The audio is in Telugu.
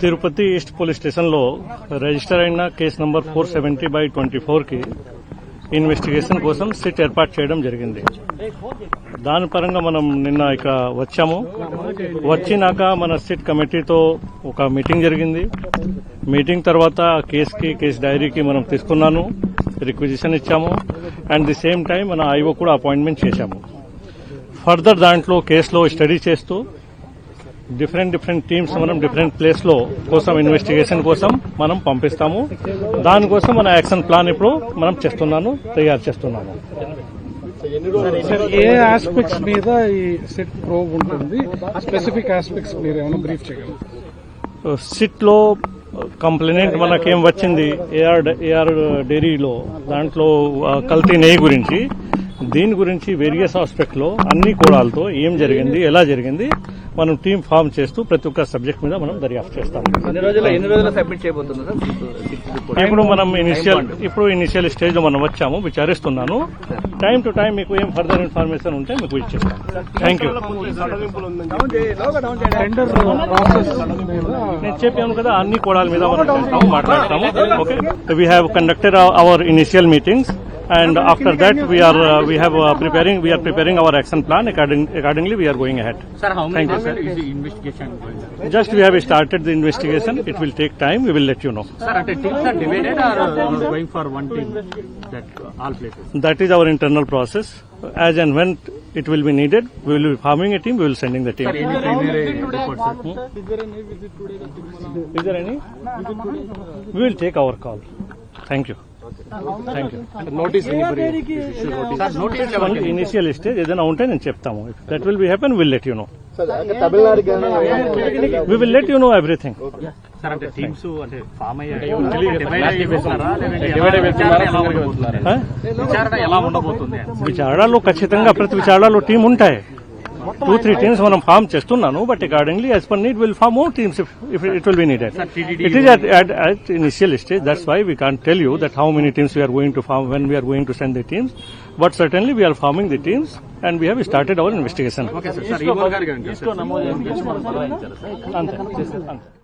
తిరుపతి ఈస్ట్ పోలీస్ స్టేషన్లో రిజిస్టర్ అయిన case number four seventy by twenty ఫోర్కి ఇన్వెస్టిగేషన్ కోసం సిట్ ఏర్పాటు చేయడం జరిగింది. దాని పరంగా మనం నిన్న ఇక్కడ వచ్చాము. వచ్చినాక మన సిట్ కమిటీతో ఒక మీటింగ్ జరిగింది. మీటింగ్ తర్వాత ఆ కేసుకి కేసు డైరీకి మనం తీసుకున్నాను రిక్విజిషన్ ఇచ్చాము. అండ్ ది సేమ్ టైం మన ఐఓ కూడా అపాయింట్మెంట్ చేశాము. ఫర్దర్ దాంట్లో కేసులో స్టడీ చేస్తూ డిఫరెంట్ డిఫరెంట్ టీమ్స్ మనం డిఫరెంట్ ప్లేస్లో కోసం ఇన్వెస్టిగేషన్ కోసం మనం పంపిస్తాము. దానికోసం మన యాక్షన్ ప్లాన్ ఇప్పుడు మనం చేస్తున్నాను తయారు చేస్తున్నాము. ఏ ఆస్పెక్ట్స్ మీద ఈ సెట్ ప్రోబ్ ఉంటుంది? స్పెసిఫిక్ ఆస్పెక్ట్స్ మీరు ఏమైనా బ్రీఫ్ చేయగలరు? సిట్లో కంప్లైంట్ మనకేం వచ్చింది? ఏఆర్ ఏఆర్ డైరీలో దాంట్లో ఆ, కల్తీ నెయ్యి గురించి. దీని గురించి వేరియస్ ఆస్పెక్ట్లో అన్ని కోణాలతో ఏం జరిగింది ఎలా జరిగింది మనం టీం ఫామ్ చేస్తూ ప్రతి ఒక్క సబ్జెక్ట్ మీద మనం దర్యాప్తు చేస్తాం. ఇప్పుడు మనం ఇనిషియల్ ఇప్పుడు ఇనిషియల్ స్టేజ్లో మనం వచ్చాము విచారిస్తున్నాను. టైం టు టైం మీకు ఏం ఫర్దర్ ఇన్ఫర్మేషన్ ఉంటే మీకు ఇచ్చేస్తాను థ్యాంక్ యూ నేను చెప్పాను కదా అన్ని కోణాల మీద మనం మాట్లాడతాము okay we have conducted our initial meetings and after that uh, uh, we are we have preparing we are preparing our action plan according, accordingly we are going ahead sir how many Thank you, is the investigation going just we have started the investigation it will take time we will let you know sir are the teams are divided or uh, going for one team that all places that is our internal process as and when it will be needed, we will be forming a team, we will sending the team. Sir, any? Is there any visit today? Is there any? We will take our call. Thank you. One initial stage, ఏదైనా ఉంటే నేను చెప్తాము. టీమ్స్ అంటే ఫామ్ అయ్యాయి డివైడ్ అయిపోతున్నారా లేదంటే విచారణ ఎలా ఉండబోతుంది? Huh? విచారణ ఎలా ఉండబోతుంది? విచారణలో ఖచ్చితంగా ప్రతి విచారణలో టీం ఉంటాయి. టూ త్రీ టీమ్స్ మనం ఫామ్ చేస్తున్నాను but accordingly as per need will form more teams if it will be needed it is at at initial stage that's why we can't tell you that how many teams we are going to form when we are going to send the teams but certainly we are forming the teams and we have started our investigation okay sir sir ఈ గారికి అంతే అంతే